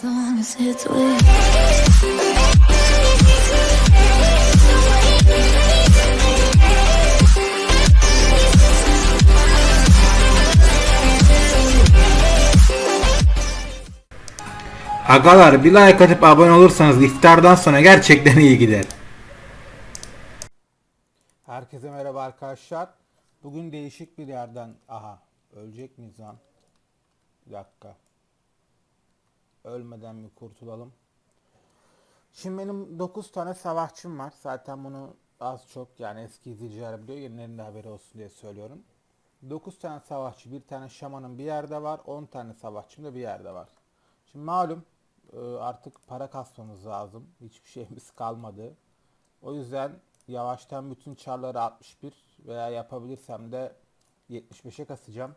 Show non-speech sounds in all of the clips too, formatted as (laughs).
as long as Agalar bir like atıp abone olursanız iftardan sonra gerçekten iyi gider. Herkese merhaba arkadaşlar. Bugün değişik bir yerden... Aha ölecek miyiz lan? Bir dakika. Ölmeden bir kurtulalım. Şimdi benim 9 tane savaşçım var. Zaten bunu az çok yani eski izleyiciler biliyor. Yenilerin de haberi olsun diye söylüyorum. 9 tane savaşçı, bir tane şamanın bir yerde var. 10 tane savaşçım da bir yerde var. Şimdi malum e, artık para kasmamız lazım. Hiçbir şeyimiz (laughs) kalmadı. O yüzden yavaştan bütün çarları 61 veya yapabilirsem de 75'e kasacağım.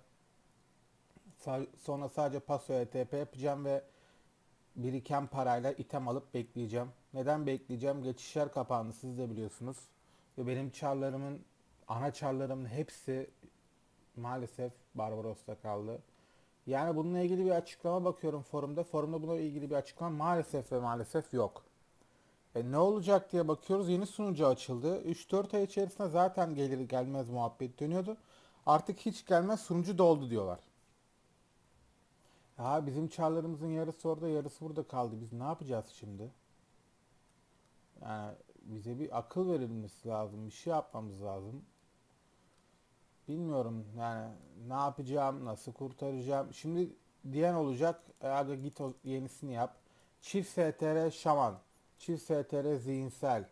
Sa- Sonra sadece paso ETP yapacağım ve biriken parayla item alıp bekleyeceğim. Neden bekleyeceğim? Geçişler kapandı siz de biliyorsunuz. Ve benim çarlarımın, ana çarlarımın hepsi maalesef Barbaros'ta kaldı. Yani bununla ilgili bir açıklama bakıyorum forumda. Forumda buna ilgili bir açıklama maalesef ve maalesef yok. E ne olacak diye bakıyoruz. Yeni sunucu açıldı. 3-4 ay içerisinde zaten gelir gelmez muhabbet dönüyordu. Artık hiç gelmez sunucu doldu diyorlar. Ya bizim çarlarımızın yarısı orada yarısı burada kaldı. Biz ne yapacağız şimdi? Yani bize bir akıl verilmesi lazım. Bir şey yapmamız lazım. Bilmiyorum yani ne yapacağım, nasıl kurtaracağım. Şimdi diyen olacak, "E, aga git o yenisini yap. Çift STR şaman, çift STR zihinsel,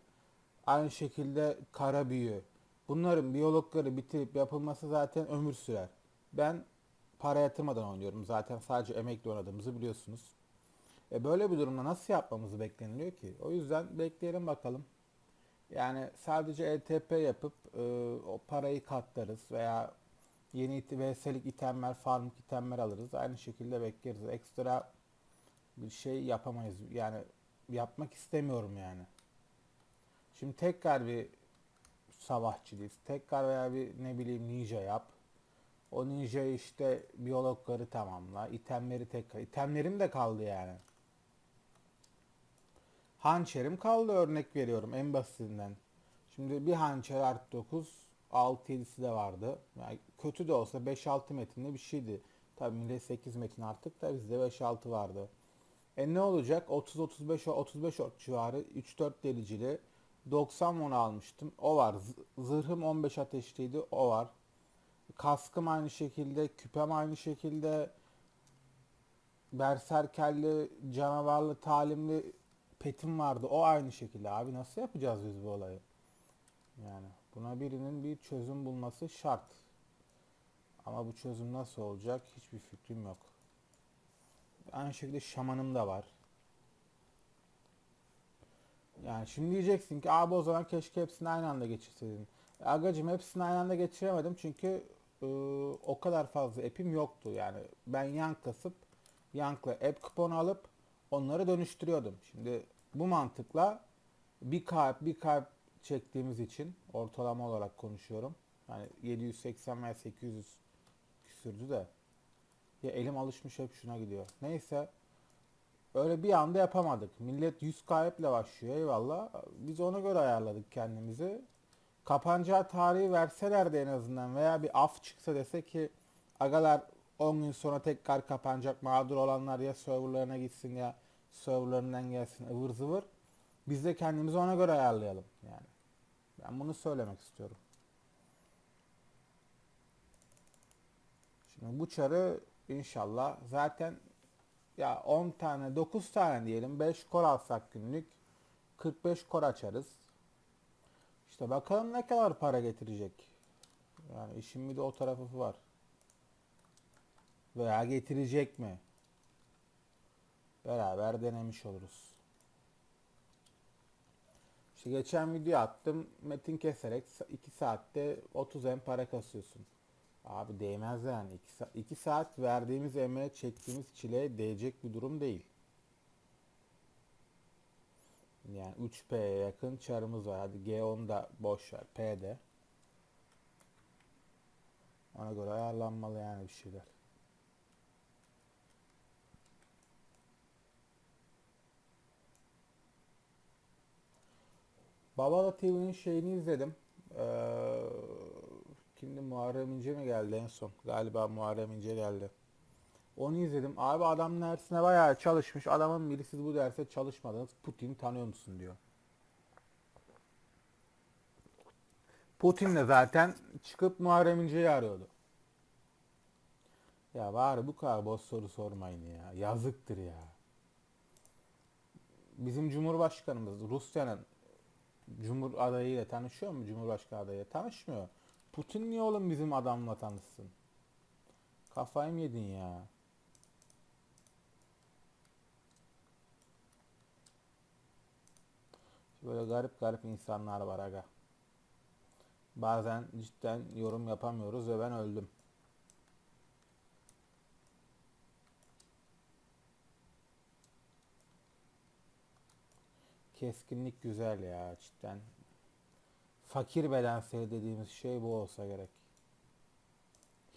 aynı şekilde kara büyü. Bunların biyologları bitirip yapılması zaten ömür sürer. Ben para yatırmadan oynuyorum. Zaten sadece emekli oynadığımızı biliyorsunuz. E böyle bir durumda nasıl yapmamızı bekleniliyor ki? O yüzden bekleyelim bakalım. Yani sadece ETP yapıp e, o parayı katlarız veya yeni VS'lik itemler, farmlık itemler alırız. Aynı şekilde bekleriz. Ekstra bir şey yapamayız. Yani yapmak istemiyorum yani. Şimdi tekrar bir savaşçıyız. Tekrar veya bir ne bileyim ninja yap. O ninja'yı işte biyologları tamamla. itemleri tekrar. İtemlerim de kaldı yani. Hançerim kaldı örnek veriyorum en basitinden. Şimdi bir hançer artı 9, 6-7'si de vardı. Yani kötü de olsa 5-6 metinde bir şeydi. Tabii millet 8 metin artık da bizde 5-6 vardı. E ne olacak? 30-35 35 ot civarı 3-4 delicili 90 mon almıştım. O var. Zırhım 15 ateşliydi. O var. Kaskım aynı şekilde, küpem aynı şekilde, berserkerli, canavarlı, talimli petim vardı. O aynı şekilde. Abi nasıl yapacağız biz bu olayı? Yani buna birinin bir çözüm bulması şart. Ama bu çözüm nasıl olacak hiçbir fikrim yok. Aynı şekilde şamanım da var. Yani şimdi diyeceksin ki abi o zaman keşke hepsini aynı anda geçirseydin. Agacım hepsini aynı anda geçiremedim çünkü e, o kadar fazla app'im yoktu. Yani ben yank kasıp yankla app kuponu alıp onları dönüştürüyordum. Şimdi bu mantıkla bir kalp bir kalp çektiğimiz için ortalama olarak konuşuyorum. Yani 780 veya 800 küsürdü de. Ya elim alışmış hep şuna gidiyor. Neyse öyle bir anda yapamadık. Millet 100 kayıpla başlıyor eyvallah. Biz ona göre ayarladık kendimizi. Kapanacağı tarihi verselerdi en azından veya bir af çıksa dese ki agalar 10 gün sonra tekrar kapanacak mağdur olanlar ya serverlarına gitsin ya serverlarından gelsin ıvır zıvır. Biz de kendimizi ona göre ayarlayalım yani. Ben bunu söylemek istiyorum. Şimdi bu çarı inşallah zaten ya 10 tane 9 tane diyelim 5 kor alsak günlük 45 kor açarız. İşte bakalım ne kadar para getirecek. Yani işin bir de o tarafı var. Veya getirecek mi? Beraber denemiş oluruz. İşte geçen video attım. Metin keserek 2 saatte 30 M para kasıyorsun. Abi değmez yani. 2 saat verdiğimiz emeğe çektiğimiz çileye değecek bir durum değil. Yani 3P'ye yakın çarımız var. Hadi G10 boş ver. P de. Ona göre ayarlanmalı yani bir şeyler. Babala TV'nin şeyini izledim. Ee, kimdi Muharrem İnce mi geldi en son? Galiba Muharrem İnce geldi. Onu izledim. Abi adam dersine bayağı çalışmış. Adamın biri siz bu derse çalışmadınız. Putin'i tanıyor musun diyor. Putin de zaten çıkıp Muharrem İnce'yi arıyordu. Ya bari bu kadar boş soru sormayın ya. Yazıktır ya. Bizim Cumhurbaşkanımız Rusya'nın Cumhur adayıyla tanışıyor mu? Cumhurbaşkanı adayıyla tanışmıyor. Putin niye oğlum bizim adamla tanışsın? Kafayı mı yedin ya? Böyle garip garip insanlar var aga. Bazen cidden yorum yapamıyoruz ve ben öldüm. Keskinlik güzel ya cidden. Fakir bedensel dediğimiz şey bu olsa gerek.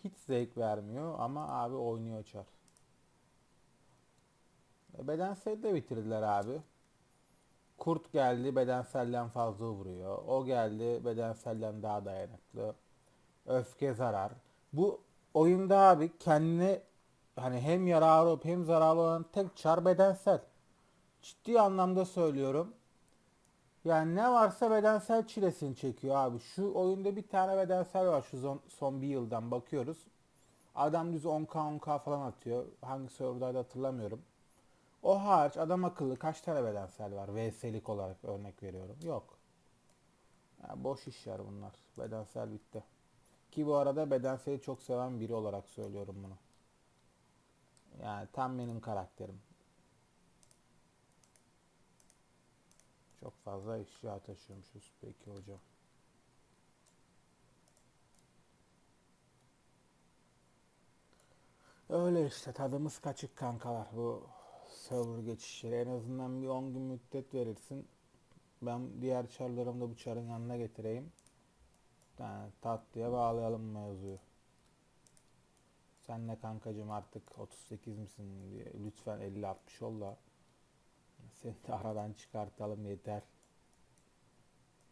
Hiç zevk vermiyor ama abi oynuyor çar. E, bedensel de bitirdiler abi. Kurt geldi bedenselden fazla vuruyor. O geldi bedenselden daha dayanıklı. Öfke zarar. Bu oyunda abi kendine hani hem yararı olup hem zararlı olan tek çar bedensel. Ciddi anlamda söylüyorum. Yani ne varsa bedensel çilesini çekiyor abi. Şu oyunda bir tane bedensel var şu son, son bir yıldan bakıyoruz. Adam düz 10k 10k falan atıyor. Hangi serverdaydı hatırlamıyorum. O hariç adam akıllı kaç tane bedensel var? VS'lik olarak örnek veriyorum. Yok. Ya boş işler bunlar. Bedensel bitti. Ki bu arada bedenseli çok seven biri olarak söylüyorum bunu. Yani tam benim karakterim. Çok fazla eşya taşıyormuşuz peki hocam. Öyle işte tadımız kaçık kankalar bu server geçişleri en azından bir 10 gün müddet verirsin. Ben diğer çarlarımı da bu çarın yanına getireyim. Yani tatlıya bağlayalım mevzuyu. Sen ne kankacım artık 38 misin diye lütfen 50-60 ol da seni de aradan çıkartalım yeter.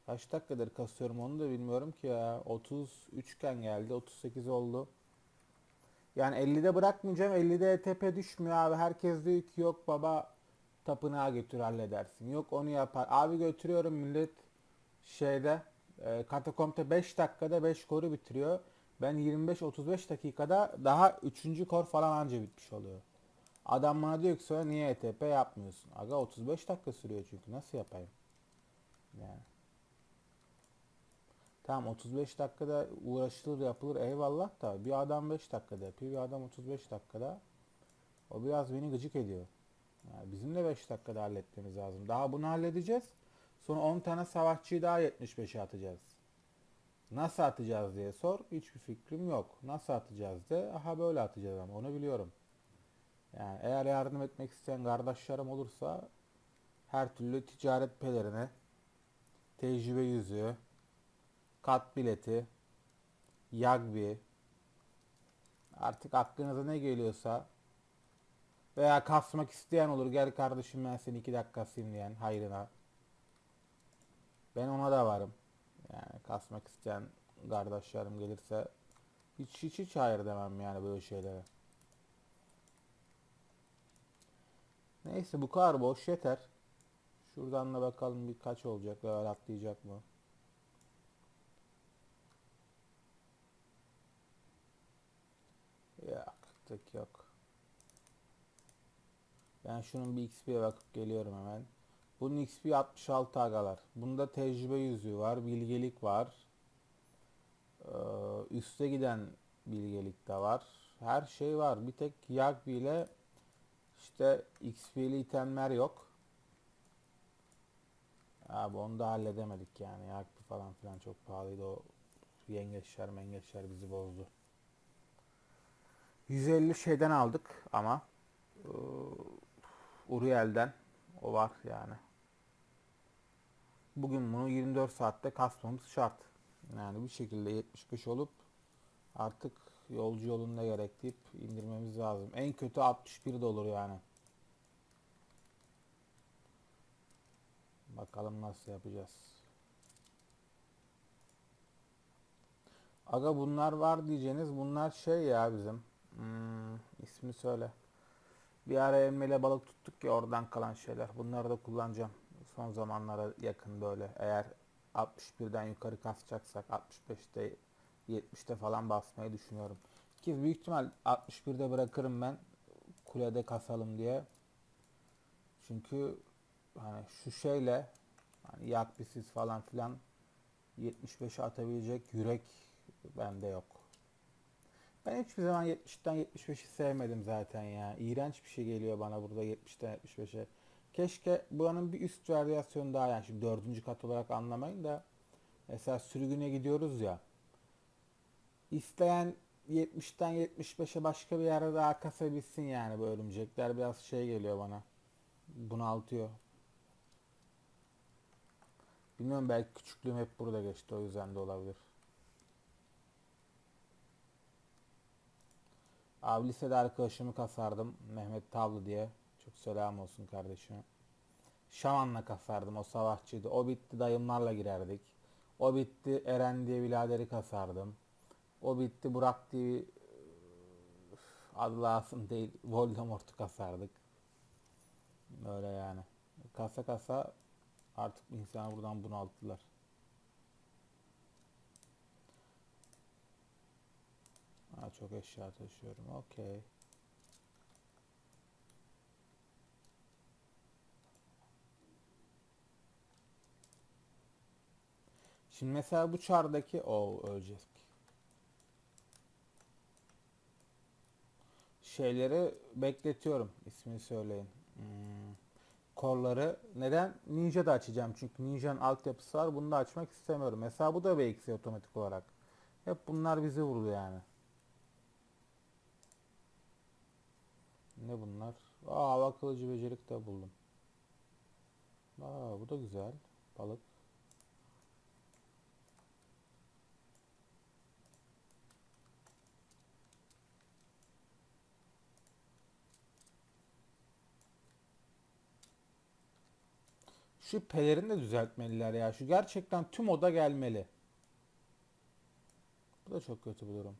Kaç dakikadır kasıyorum onu da bilmiyorum ki ya. 33 iken geldi 38 oldu. Yani 50'de bırakmayacağım. 50'de ETP düşmüyor abi. Herkes diyor ki yok baba tapınağa götür halledersin. Yok onu yapar. Abi götürüyorum millet şeyde e, katakompta 5 dakikada 5 koru bitiriyor. Ben 25-35 dakikada daha 3. kor falan anca bitmiş oluyor. Adam bana diyor ki sonra niye ETP yapmıyorsun? Aga 35 dakika sürüyor çünkü nasıl yapayım? Yani. Tamam 35 dakikada uğraşılır yapılır eyvallah da bir adam 5 dakikada yapıyor bir adam 35 dakikada o biraz beni gıcık ediyor. Yani bizim de 5 dakikada halletmemiz lazım. Daha bunu halledeceğiz. Sonra 10 tane savaşçıyı daha 75'e atacağız. Nasıl atacağız diye sor. Hiçbir fikrim yok. Nasıl atacağız de aha böyle atacağız ama onu biliyorum. Yani eğer yardım etmek isteyen kardeşlerim olursa her türlü ticaret pelerini, tecrübe yüzüğü, kat bileti, yagbi, artık aklınıza ne geliyorsa veya kasmak isteyen olur. Gel kardeşim ben seni iki dakika kasayım diyen hayrına. Ben ona da varım. Yani kasmak isteyen kardeşlerim gelirse hiç hiç hiç hayır demem yani böyle şeylere. Neyse bu kadar boş yeter. Şuradan da bakalım bir kaç olacak level atlayacak mı? Tek yok. Ben şunun bir XP'ye bakıp geliyorum hemen. Bunun XP 66 agalar. Bunda tecrübe yüzüğü var, bilgelik var. Ee, üste giden bilgelik de var. Her şey var. Bir tek Yagbi ile işte XP'li itemler yok. Abi onu da halledemedik yani. Yagbi falan filan çok pahalıydı. O yengeçler mengeçler bizi bozdu. 150 şeyden aldık ama e, Uriel'den o var yani. Bugün bunu 24 saatte kasmamız şart. Yani bir şekilde 75 olup artık yolcu yolunda gerek deyip indirmemiz lazım. En kötü 61 de olur yani. Bakalım nasıl yapacağız. Aga bunlar var diyeceğiniz bunlar şey ya bizim Hmm, ismini söyle. Bir ara emmeyle balık tuttuk ya oradan kalan şeyler. Bunları da kullanacağım. Son zamanlara yakın böyle. Eğer 61'den yukarı kasacaksak 65'te 70'te falan basmayı düşünüyorum. Ki büyük ihtimal 61'de bırakırım ben kulede kasalım diye. Çünkü hani şu şeyle hani yak bisiz falan filan 75'e atabilecek yürek bende yok. Ben hiçbir zaman 70'ten 75'i sevmedim zaten ya. İğrenç bir şey geliyor bana burada 70'ten 75'e. Keşke buranın bir üst varyasyonu daha yani şimdi dördüncü kat olarak anlamayın da mesela sürgüne gidiyoruz ya. İsteyen 70'ten 75'e başka bir yerde daha kasabilsin yani bu örümcekler biraz şey geliyor bana. Bunaltıyor. Bilmiyorum belki küçüklüğüm hep burada geçti o yüzden de olabilir. Abi lisede arkadaşımı kasardım Mehmet Tavlı diye. Çok selam olsun kardeşime. Şaman'la kasardım o savaşçıydı. O bitti dayımlarla girerdik. O bitti Eren diye biraderi kasardım. O bitti Burak diye adı lazım değil Voldemort'u kasardık. Böyle yani. Kasa kasa artık insanı buradan bunalttılar. Ha, çok eşya taşıyorum. Okey. Şimdi mesela bu çardaki o ölecek. Şeyleri bekletiyorum. İsmini söyleyin. Hmm. Kolları neden? Ninja da açacağım çünkü Ninja'nın altyapısı var. Bunu da açmak istemiyorum. Mesela bu da bir eksi otomatik olarak. Hep bunlar bizi vurdu yani. Ne bunlar? Aa hava kılıcı becerik de buldum. Aa bu da güzel. Balık. Şu pelerini de düzeltmeliler ya. Şu gerçekten tüm oda gelmeli. Bu da çok kötü bir durum.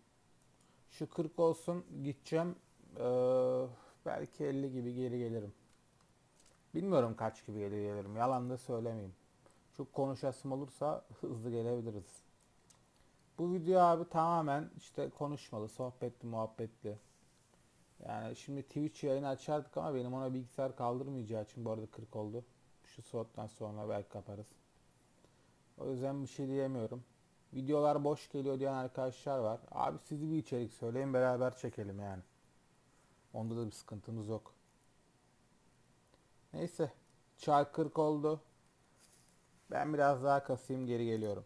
Şu 40 olsun gideceğim. Ee, belki 50 gibi geri gelirim. Bilmiyorum kaç gibi geri gelirim. Yalan da söylemeyeyim. Çok konuşasım olursa (laughs) hızlı gelebiliriz. Bu video abi tamamen işte konuşmalı, sohbetli, muhabbetli. Yani şimdi Twitch yayını açardık ama benim ona bilgisayar kaldırmayacağı için bu arada 40 oldu. Şu slottan sonra belki kaparız. O yüzden bir şey diyemiyorum. Videolar boş geliyor diyen arkadaşlar var. Abi sizi bir içerik söyleyin beraber çekelim yani. Onda da bir sıkıntımız yok. Neyse. Çay 40 oldu. Ben biraz daha kasayım geri geliyorum.